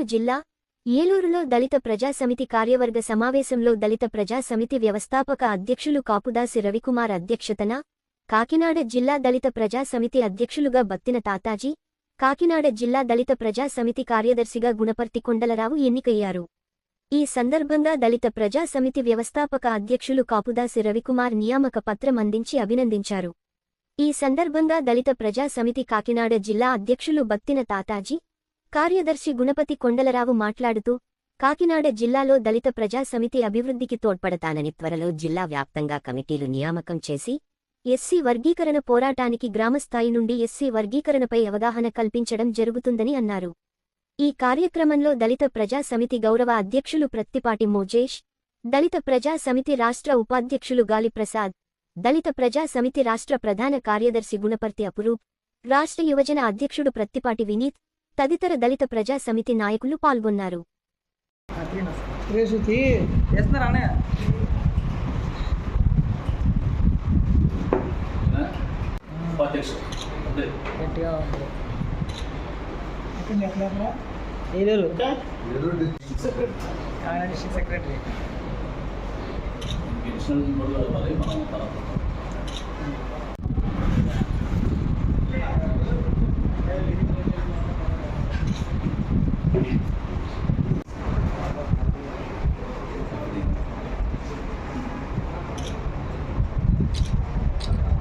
ఏలూరు జిల్లా ఏలూరులో దళిత ప్రజాసమితి కార్యవర్గ సమావేశంలో దళిత ప్రజాసమితి వ్యవస్థాపక అధ్యక్షులు కాపుదాసి రవికుమార్ అధ్యక్షతన కాకినాడ జిల్లా దళిత ప్రజాసమితి అధ్యక్షులుగా బత్తిన తాతాజీ కాకినాడ జిల్లా దళిత ప్రజాసమితి కార్యదర్శిగా గుణపర్తి కొండలరావు ఎన్నికయ్యారు. ఈ సందర్భంగా దళిత ప్రజాసమితి వ్యవస్థాపక అధ్యక్షులు కాపుదాసి రవికుమార్ నియామక పత్రం అందించి అభినందించారు. ఈ సందర్భంగా దళిత ప్రజాసమితి కాకినాడ జిల్లా అధ్యక్షులు బత్తిన తాతాజీ కార్యదర్శి గుణపతి కొండలరావు మాట్లాడుతూ కాకినాడ జిల్లాలో దళిత ప్రజా సమితి అభివృద్ధికి తోడ్పడతానని త్వరలో జిల్లా వ్యాప్తంగా కమిటీలు నియామకం చేసి ఎస్సీ వర్గీకరణ పోరాటానికి గ్రామస్థాయి నుండి ఎస్సీ వర్గీకరణపై అవగాహన కల్పించడం జరుగుతుందని అన్నారు. ఈ కార్యక్రమంలో దళిత ప్రజా సమితి గౌరవ అధ్యక్షులు ప్రత్తిపాటి మోజేష్ దళిత ప్రజా సమితి రాష్ట్ర ఉపాధ్యక్షులు గాలిప్రసాద్ దళిత ప్రజా సమితి రాష్ట్ర ప్రధాన కార్యదర్శి గుణపర్తి అపురూప్ రాష్ట్ర యువజన అధ్యక్షుడు ప్రత్తిపాటి వినీత్ తదితర దళిత ప్రజా సమితి నాయకులు పాల్గొన్నారు. రేసుతి చేస్తున్నారు అన్నయ్య ఉపాధ్యక్షుడు అంటే గట్టిగా ఉంది ఎక్కడ ఎక్కడ Eluru Kakinada district secretary additional కూడా కలవాలి మనం తర్వాత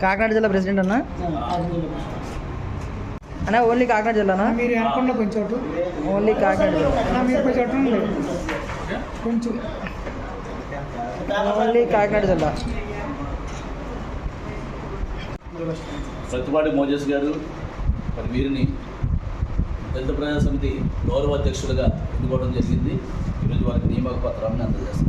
కాకినాడ జిల్లా ప్రెసిడెంట్ అన్న? అన్న ఓన్లీ కాకినాడ జిల్లానా? మీరు వెనకుండా కొంచెం ఓన్లీ కాకినాడ జిల్లా. మీరు కొంచెం ఓన్లీ కాకినాడ జిల్లా. ప్రతిపాటి మోజస్ గారు మరి వీరిని దళిత ప్రజా సమితి గౌరవ అధ్యక్షులుగా ఎన్నుకోవడం జరిగింది. ఈరోజు వారికి నియామక పత్రాన్ని అందజేస్తాం?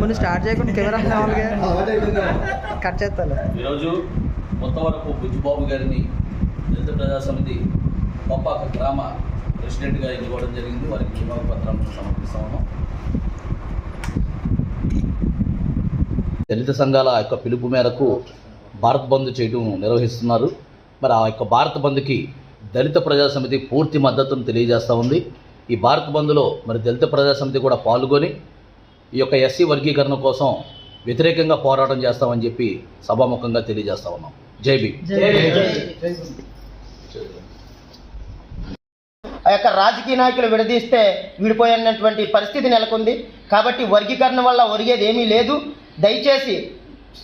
ముందు స్టార్ట్ చేయకుండా కెమెరా కట్ చేస్తాను ఈరోజు కొత్తవరపు బుజ్జిబాబు గారిని దళిత ప్రజాసమితి సమితి గ్రామ ప్రెసిడెంట్గా ఎన్నుకోవడం జరిగింది. వారికి నియామక పత్రాలను సమర్పిస్తా ఉన్నాం దళిత సంఘాల యొక్క పిలుపు మేరకు భారత్ బంద్ చేయడం నిర్వహిస్తున్నారు. మరి ఆ యొక్క భారత్ బంద్కి దళిత ప్రజాసమితి పూర్తి మద్దతును తెలియజేస్తూ ఉంది. ఈ భారత్ బంద్లో మరి దళిత ప్రజాసమితి కూడా పాల్గొని ఈ యొక్క ఎస్సీ వర్గీకరణ కోసం వ్యతిరేకంగా పోరాటం చేస్తామని చెప్పి సభాముఖంగా తెలియజేస్తా ఉన్నాం. జై భీమ్. ఆ యొక్క రాజకీయ నాయకులు విడదీస్తే విడిపోయినటువంటి పరిస్థితి నెలకొంది. కాబట్టి వర్గీకరణ వల్ల ఒరిగేది ఏమీ లేదు. దయచేసి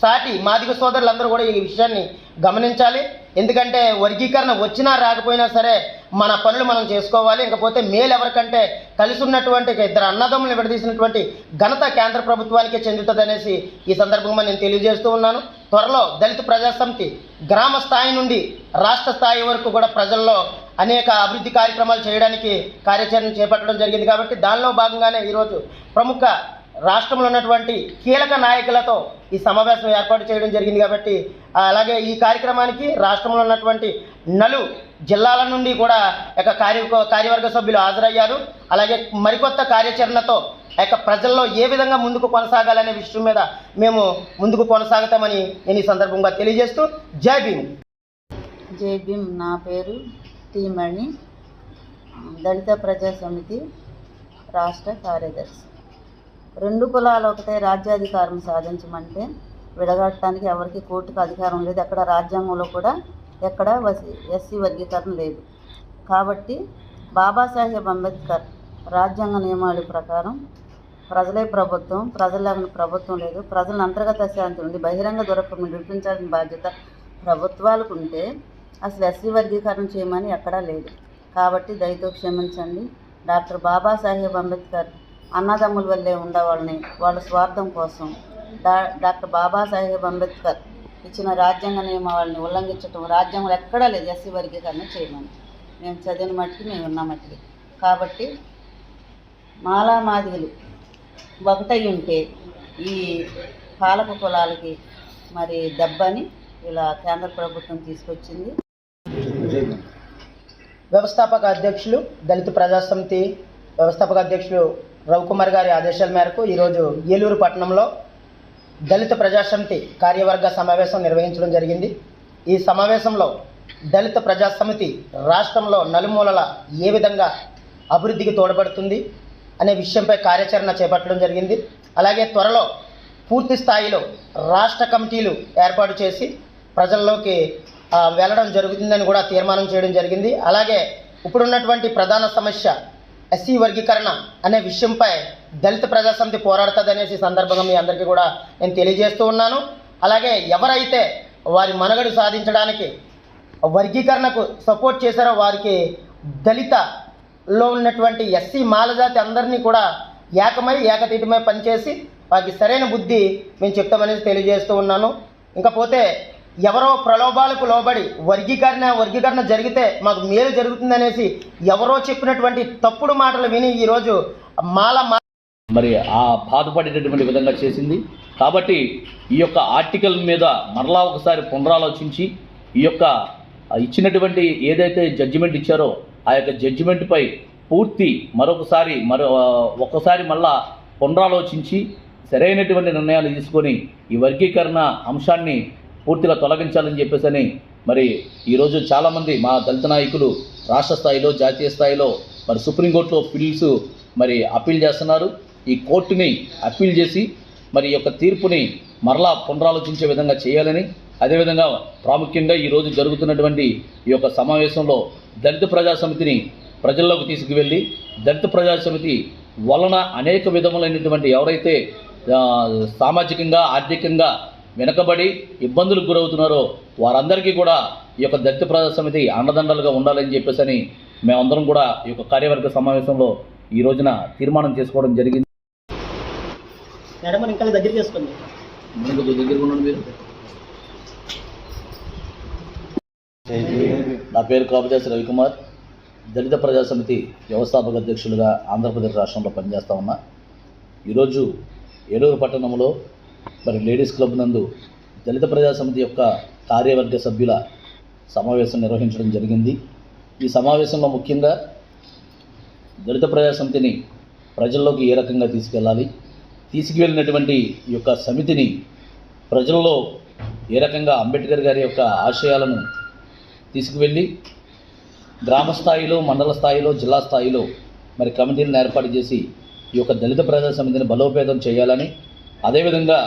సాటి మాదిగ సోదరులందరూ కూడా ఈ విషయాన్ని గమనించాలి. ఎందుకంటే వర్గీకరణ వచ్చినా రాకపోయినా సరే మన పనులు మనం చేసుకోవాలి. ఇంకపోతే మేలు ఎవరికంటే కలిసి ఉన్నటువంటి ఇద్దరు అన్నదమ్ములు విడదీసినటువంటి ఘనత కేంద్ర ప్రభుత్వానికే చెందుతుంది అనేసి ఈ సందర్భంగా నేను తెలియజేస్తూ ఉన్నాను. త్వరలో దళిత ప్రజాసమితి గ్రామ స్థాయి నుండి రాష్ట్ర స్థాయి వరకు కూడా ప్రజల్లో అనేక అభివృద్ధి కార్యక్రమాలు చేయడానికి కార్యాచరణ చేపట్టడం జరిగింది కాబట్టి దానిలో భాగంగానే ఈరోజు ప్రముఖ రాష్ట్రంలో ఉన్నటువంటి కీలక నాయకులతో ఈ సమావేశం ఏర్పాటు చేయడం జరిగింది కాబట్టి అలాగే ఈ కార్యక్రమానికి రాష్ట్రంలో ఉన్నటువంటి నలు జిల్లాల నుండి కూడా యొక్క కార్య కార్యవర్గ సభ్యులు హాజరయ్యారు. అలాగే మరికొత్త కార్యాచరణతో ఆ యొక్క ప్రజల్లో ఏ విధంగా ముందుకు కొనసాగాలనే విషయం మీద మేము ముందుకు కొనసాగుతామని నేను ఈ సందర్భంగా తెలియజేస్తూ జై భీమ్. జై భీమ్. నా పేరు టీమణి దళిత ప్రజా సమితి రాష్ట్ర కార్యదర్శి. రెండు కులాలు ఒకటే రాజ్యాధికారం సాధించమంటే విడగట్టడానికి ఎవరికి కోర్టుకు అధికారం లేదు. అక్కడ రాజ్యాంగంలో కూడా ఎక్కడ ఎస్సీ వర్గీకరణ లేదు. కాబట్టి బాబాసాహెబ్ అంబేద్కర్ రాజ్యాంగ నియమాల ప్రకారం ప్రజలే ప్రభుత్వం ప్రజల ప్రభుత్వం లేదు. ప్రజల అంతర్గత శాంతి ఉంది. బహిరంగ దొరకకుండా నిరూపించాల్సిన బాధ్యత ప్రభుత్వాలకు ఉంటే అసలు ఎస్సీ వర్గీకరణ చేయమని ఎక్కడా లేదు. కాబట్టి దయతో క్షమించండి. డాక్టర్ బాబాసాహెబ్ అంబేద్కర్ అన్నదమ్ముల వల్లే ఉండవాళ్ళని వాళ్ళ స్వార్థం కోసం డా డాక్టర్ బాబాసాహెబ్ అంబేద్కర్ ఇచ్చిన రాజ్యాంగ నియమావళిని ఉల్లంఘించడం రాజ్యాంగంలో ఎక్కడా లేదు. ఎస్సీ వర్గీకరణ చేయమని. మేము చదివిన మట్టికి మేము ఉన్న మట్టికి. కాబట్టి మాలా మాదిగలు ఒకటై ఉంటే ఈ పాలక కులాలకి మరి దెబ్బని ఇలా కేంద్ర ప్రభుత్వం తీసుకొచ్చింది. వ్యవస్థాపక అధ్యక్షులు దళిత ప్రజాసమితి వ్యవస్థాపక అధ్యక్షులు రవికుమార్ గారి ఆదేశాల మేరకు ఈరోజు ఏలూరు పట్టణంలో దళిత ప్రజాసమితి కార్యవర్గ సమావేశం నిర్వహించడం జరిగింది. ఈ సమావేశంలో దళిత ప్రజాసమితి రాష్ట్రంలో నలుమూలల ఏ విధంగా అభివృద్ధికి తోడ్పడుతుంది అనే విషయంపై కార్యాచరణ చేపట్టడం జరిగింది. అలాగే త్వరలో పూర్తి స్థాయిలో రాష్ట్ర కమిటీలు ఏర్పాటు చేసి ప్రజల్లోకి వెళ్ళడం జరుగుతుందని కూడా తీర్మానం చేయడం జరిగింది. అలాగే ఇప్పుడున్నటువంటి ప్రధాన సమస్య ఎస్సీ వర్గీకరణ అనే విషయంపై దళిత ప్రజాసమితి పోరాడుతుంది అనేసి సందర్భంగా మీ అందరికీ కూడా నేను తెలియజేస్తూ ఉన్నాను. అలాగే ఎవరైతే వారి మనుగడు సాధించడానికి వర్గీకరణకు సపోర్ట్ చేశారో వారికి దళితలో ఉన్నటువంటి ఎస్సీ మాలజాతి అందరినీ కూడా ఏకమై ఏకతీటమై పనిచేసి వారికి సరైన బుద్ధి మేము చెప్తామనేసి తెలియజేస్తూ ఉన్నాను. ఇంకపోతే ఎవరో ప్రలోభాలకు లోబడి వర్గీకరణ వర్గీకరణ జరిగితే మాకు మేలు జరుగుతుందనేసి ఎవరో చెప్పినటువంటి తప్పుడు మాటలు విని ఈరోజు మాల మా మరి ఆ బాధపడేటటువంటి విధంగా చేసింది. కాబట్టి ఈ యొక్క ఆర్టికల్ మీద మరలా ఒకసారి పునరాలోచించి ఈ యొక్క ఇచ్చినటువంటి ఏదైతే జడ్జిమెంట్ ఇచ్చారో ఆ యొక్క జడ్జిమెంట్పై పూర్తి మరొకసారి మరో ఒక్కసారి మళ్ళా పునరాలోచించి సరైనటువంటి నిర్ణయాలు తీసుకొని ఈ వర్గీకరణ అంశాన్ని పూర్తిగా తొలగించాలని చెప్పేసని మరి ఈరోజు చాలామంది మా దళిత నాయకులు రాష్ట్ర స్థాయిలో జాతీయ స్థాయిలో మరి సుప్రీంకోర్టులో పిల్స్ మరి అప్పీల్ చేస్తున్నారు. ఈ కోర్టుని అప్పీల్ చేసి మరి యొక్క తీర్పుని మరలా పునరాలోచించే విధంగా చేయాలని అదేవిధంగా ప్రాముఖ్యంగా ఈరోజు జరుగుతున్నటువంటి ఈ యొక్క సమావేశంలో దళిత ప్రజా సమితిని ప్రజల్లోకి తీసుకువెళ్ళి దళిత ప్రజా సమితి వలన అనేక విధములైనటువంటి ఎవరైతే సామాజికంగా ఆర్థికంగా వెనకబడి ఇబ్బందులకు గురవుతున్నారో వారందరికీ కూడా ఈ యొక్క దళిత ప్రజా సమితి అండదండలుగా ఉండాలని చెప్పేసి అని మేమందరం కూడా ఈ యొక్క కార్యవర్గ సమావేశంలో ఈ రోజున తీర్మానం చేసుకోవడం జరిగింది. మేడం ఇంకా దగ్గర చేసుకోండి ఉండండి మీరు. నా పేరు కాపుదాస్ రవికుమార్. దళిత ప్రజా సమితి వ్యవస్థాపక అధ్యక్షులుగా ఆంధ్రప్రదేశ్ రాష్ట్రంలో పనిచేస్తా ఉన్నా. ఈరోజు ఏలూరు పట్టణంలో మరి లేడీస్ క్లబ్ నందు దళిత ప్రజా సమితి యొక్క కార్యవర్గ సభ్యుల సమావేశం నిర్వహించడం జరిగింది. ఈ సమావేశంలో ముఖ్యంగా దళిత ప్రజా సమితిని ప్రజల్లోకి ఏ రకంగా తీసుకెళ్ళాలి తీసుకువెళ్ళినటువంటి ఈ యొక్క సమితిని ప్రజల్లో ఏ రకంగా అంబేద్కర్ గారి యొక్క ఆశయాలను తీసుకువెళ్ళి గ్రామ స్థాయిలో మండల స్థాయిలో జిల్లా స్థాయిలో మరి కమిటీలను ఏర్పాటు చేసి ఈ యొక్క దళిత ప్రజా సమితిని బలోపేతం చేయాలని అదేవిధంగా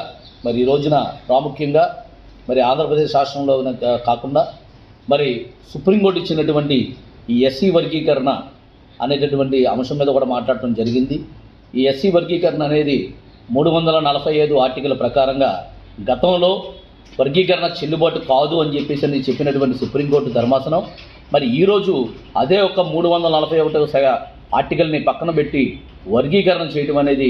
మరి ఈ రోజున ప్రాముఖ్యంగా మరి ఆంధ్రప్రదేశ్ రాష్ట్రంలో కాకుండా మరి సుప్రీంకోర్టు ఇచ్చినటువంటి ఈ ఎస్సీ వర్గీకరణ అనేటటువంటి అంశం మీద కూడా మాట్లాడటం జరిగింది. ఈ ఎస్సీ వర్గీకరణ అనేది మూడు వందల నలభై ఐదు ఆర్టికల్ ప్రకారంగా గతంలో వర్గీకరణ చెల్లుబాటు కాదు అని చెప్పేసి అని చెప్పినటువంటి సుప్రీంకోర్టు ధర్మాసనం మరి ఈరోజు అదే ఒక మూడు వందల నలభై ఒకటో సగ ఆర్టికల్ని పక్కన పెట్టి వర్గీకరణ చేయడం అనేది